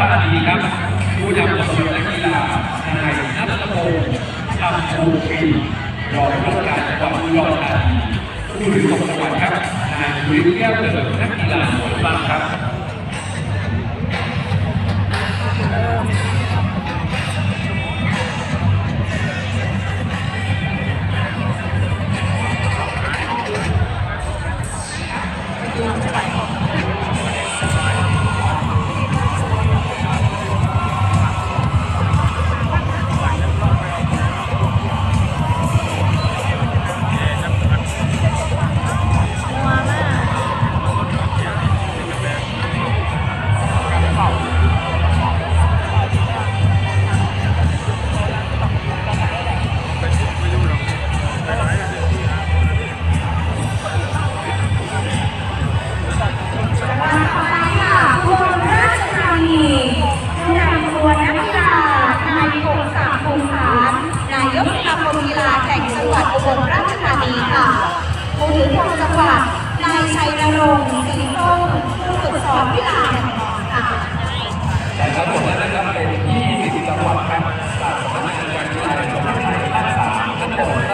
ธานีครับ ผู้นำขบวนนักกีฬานายนัทพงศ์คำภูปีรองผู้การจังหวัดอุดรธานีผู้ถือธงจังหวัดครับนายวิริศแก้วเกิดนักกีฬาหมวยปั้มครับ บลราชธานีค่ะผู้ถือครองจังหวัดนายชัยนรงค์สีส้มผู้ฝึกสอนวิลาแห่งค่ะแต่ทั้งหมดนั้นนะครับเป็น20จังหวัดครับจากสำนักงานกีฬาแห่งประเทศไทยทั้ง3ทั้งหมด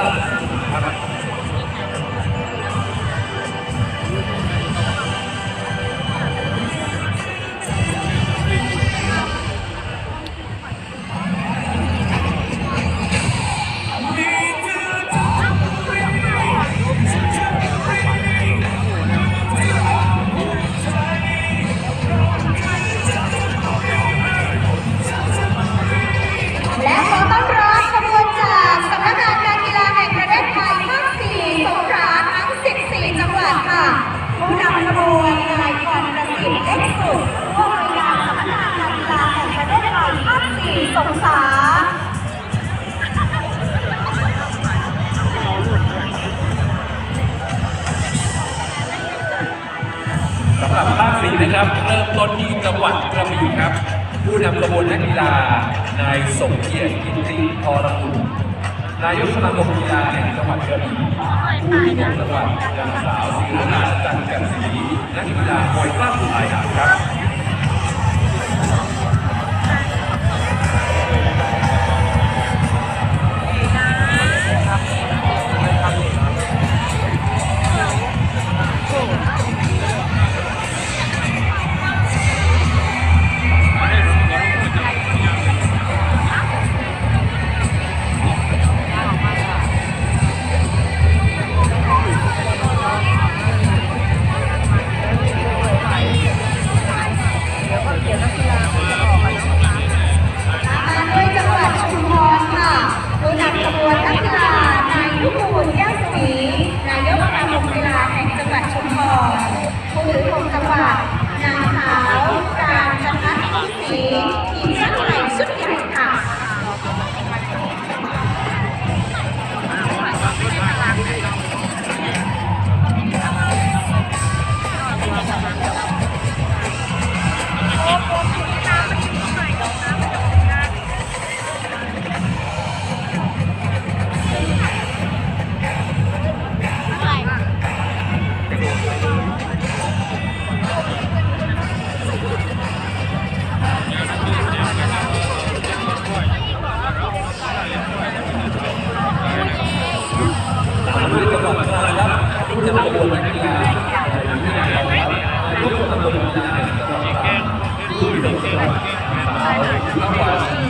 รีนะครับ เริ่มต้นที่จังหวัดกระบี่ครับ ผู้นำกระบวนนักกีฬานายสมเกียรติกิติพรกุลนายกสมาคมกีฬาแห่งจังหวัดกระบี่ผู้ที่นำจังหวัดนางสาวศิรนาจันทร์กันศรีนักกีฬามวยปล้าหลายครับ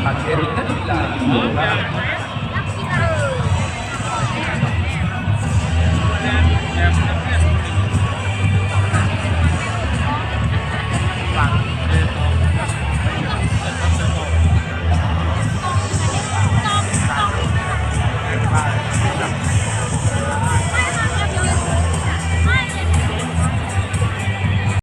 Nakakagiri na sila. Yeah.